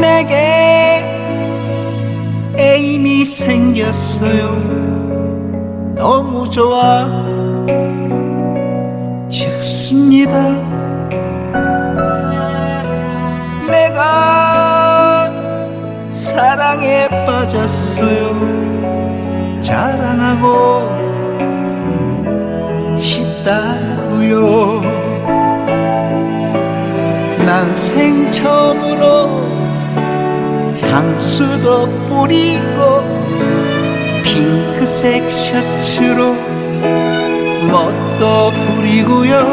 내게 애인이 생겼어요. 너무 좋아. 죽습니다 빠졌어요. 자랑하고 싶다고요. 난 생처음으로 향수도 뿌리고 핑크색 셔츠로 멋도 부리고요.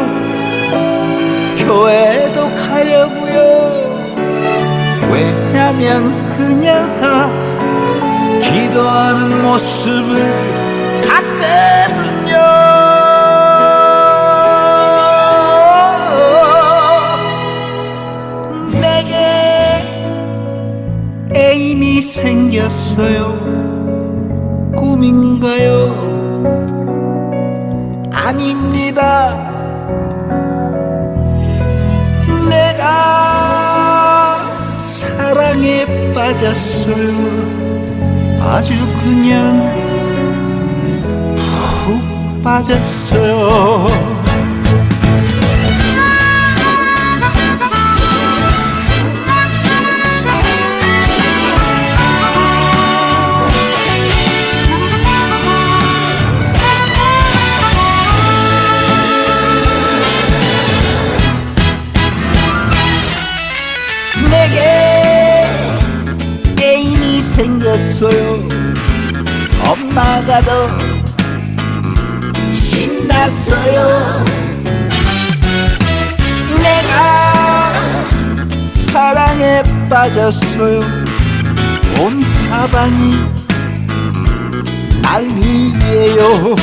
교회도 가려고요. 왜냐면 그녀가 기도하는 모습을 봤거든요. 내게 애인이 생겼어요. 꿈인가요? 아닙니다. 내가 사랑에 빠졌어요 아주 그냥 푹 빠졌어요 생겼어요. 엄마가 더 신났어요. 내가 사랑에 빠졌어요. 온 사방이 난리예요.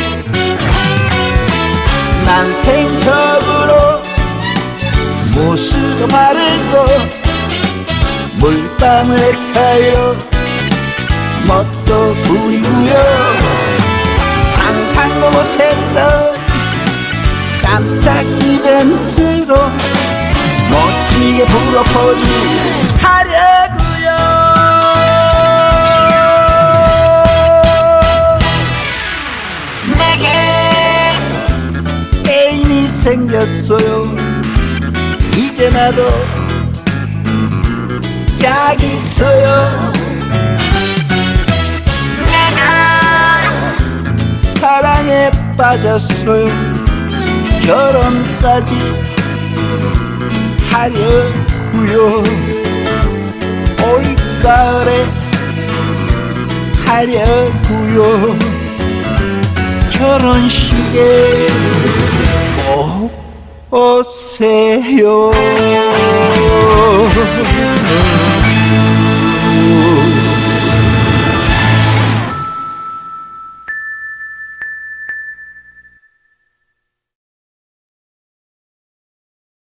난 생적으로 무스도 바르고 물방울 넥타이로 멋도 부리고요. 상상도 못했던 깜짝 이벤트로 멋지게 프로포즈 하려고요. 내게 애인이 생겼어요. 이제 나도 짝 있어요 사랑에 빠졌어요 결혼까지 하려고요. 올가을에 하려고요. 결혼식에 꼭 오세요